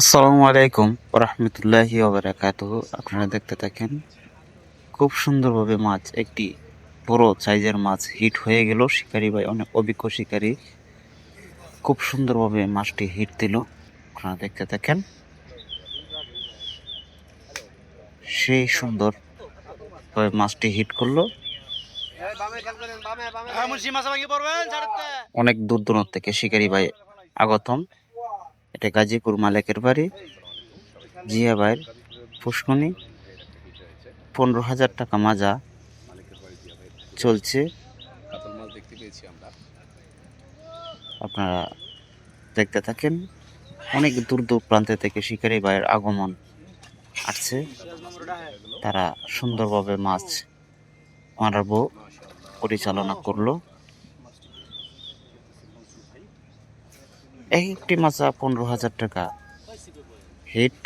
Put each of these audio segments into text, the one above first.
আসসালামু আলাইকুম রহমতুল্লাহি ওবরাকাত আপনারা দেখতে থাকেন খুব সুন্দরভাবে মাছ একটি বড় সাইজের মাছ হিট হয়ে গেল। শিকারি ভাই অনেক অভিজ্ঞ শিকারী। খুব সুন্দরভাবে মাছটি হিট দিল। আপনারা দেখতে থাকেন। সেই সুন্দর ভাবে মাছটি হিট করল। অনেক দূর দূরান্ত থেকে শিকারি ভাই আগতম এটা গাজীপুর মালিকের বাড়ি। জিয়া ভাইয়ের পুষ্কনি পনেরো হাজার টাকা মাজা চলছে। আপনারা দেখতে থাকেন, অনেক দূর দূর প্রান্তে থেকে শিকারি ভাইয়ের আগমন আসছে। তারা সুন্দরভাবে মাছ মারাবো পরিচালনা করল। এক একটি মাছা পনেরো হাজার টাকা। হিট।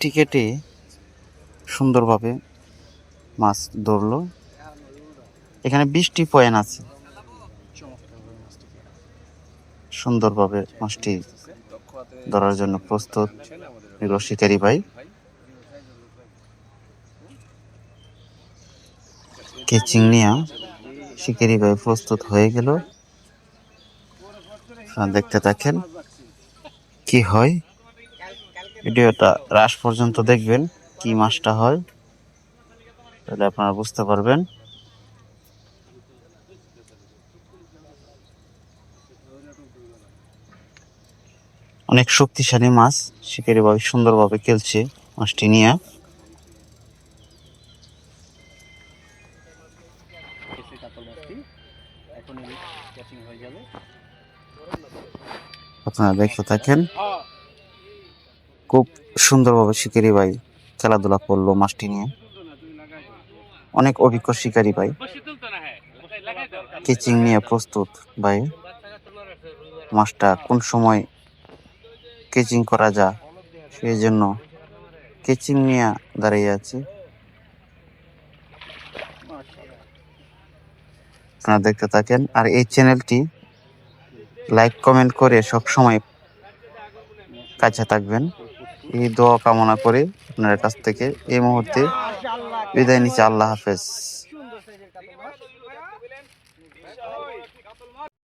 টিকেটে সুন্দরভাবে মাছ ধরলো। এখানে বিশটি পয়েন্ট আছে। সুন্দরভাবে মাছটি ধরার জন্য প্রস্তুত নিল শিকারি ভাই। ভাই কেচিং নিয়ে শিকারি ভাই প্রস্তুত হয়ে গেল। দেখতে থাকেন কি হয়। ভিডিওটা রাস পর্যন্ত দেখবেন কি মাছটা হয়, তাহলে আপনারা বুঝতে পারবেন। অনেক শক্তিশালী মাছ, শিকারি ভাই সুন্দরভাবে খেলছে মাছটি নিয়ে। আপনারা দেখতে থাকেন। খুব সুন্দরভাবে শিকারি ভাই খেলাধুলা করল মাছটি নিয়ে। অনেক অভিজ্ঞ শিকারি ভাই। কেচিং নিয়ে প্রস্তুত ভাই। মাছটা কোন সময় কেচিং করা যা সেই জন্য কেচিং নিয়ে দাঁড়িয়ে আছে। আপনারা দেখতে থাকেন। আর এই চ্যানেলটি লাইক, কমেন্ট করে সব সময় কাছে থাকবেন। এই দোয়া কামনা করে আপনার কাছ থেকে এই মুহূর্তে বিদায় নিচ্ছি। আল্লাহ হাফেজ।